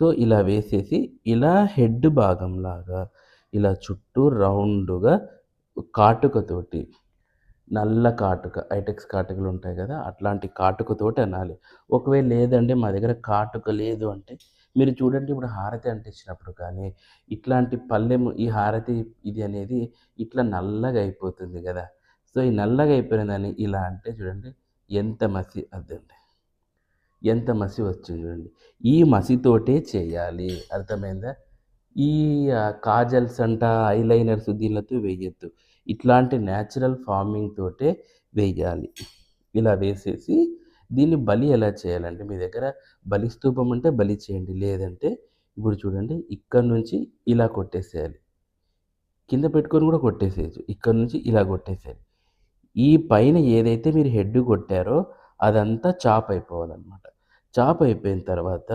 So ఇలా వేసేసి ఇలా హెడ్ భాగంలాగా ఇలా చుట్టూ రౌండ్గా కాటుకతోటి నల్ల కాటుక ఐటెక్స్ కాటుకలు ఉంటాయి కదా అట్లాంటి కాటుకతోటి అనాలి. ఒకవేళ లేదంటే మా దగ్గర కాటుక లేదు అంటే మీరు చూడండి ఇప్పుడు హారతి అంటించినప్పుడు కానీ ఇట్లాంటి పళ్ళెము ఈ హారతి ఇది అనేది ఇట్లా నల్లగా అయిపోతుంది కదా. సో ఈ నల్లగా అయిపోయిన దాన్ని ఇలా అంటే చూడండి ఎంత మసి అద్దండి. ఎంత మసి వచ్చింది చూడండి. ఈ మసితోటే చేయాలి. అర్థమైందా? ఈ కాజల్స్ అంట ఐలైనర్స్ దీనిలతో వేయద్దు. ఇట్లాంటి న్యాచురల్ ఫార్మింగ్ తోటే వేయాలి. ఇలా వేసేసి దీన్ని బలి ఎలా చేయాలంటే మీ దగ్గర బలి స్తూపం అంటే బలి చేయండి. లేదంటే ఇప్పుడు చూడండి ఇక్కడ నుంచి ఇలా కొట్టేసేయాలి. కింద పెట్టుకొని కూడా కొట్టేసేయచ్చు. ఇక్కడ నుంచి ఇలా కొట్టేసేయాలి. ఈ పైన ఏదైతే మీరు హెడ్ కొట్టారో అదంతా చాప్ అయిపోవాలన్నమాట చాప్ అయిపోయిన తర్వాత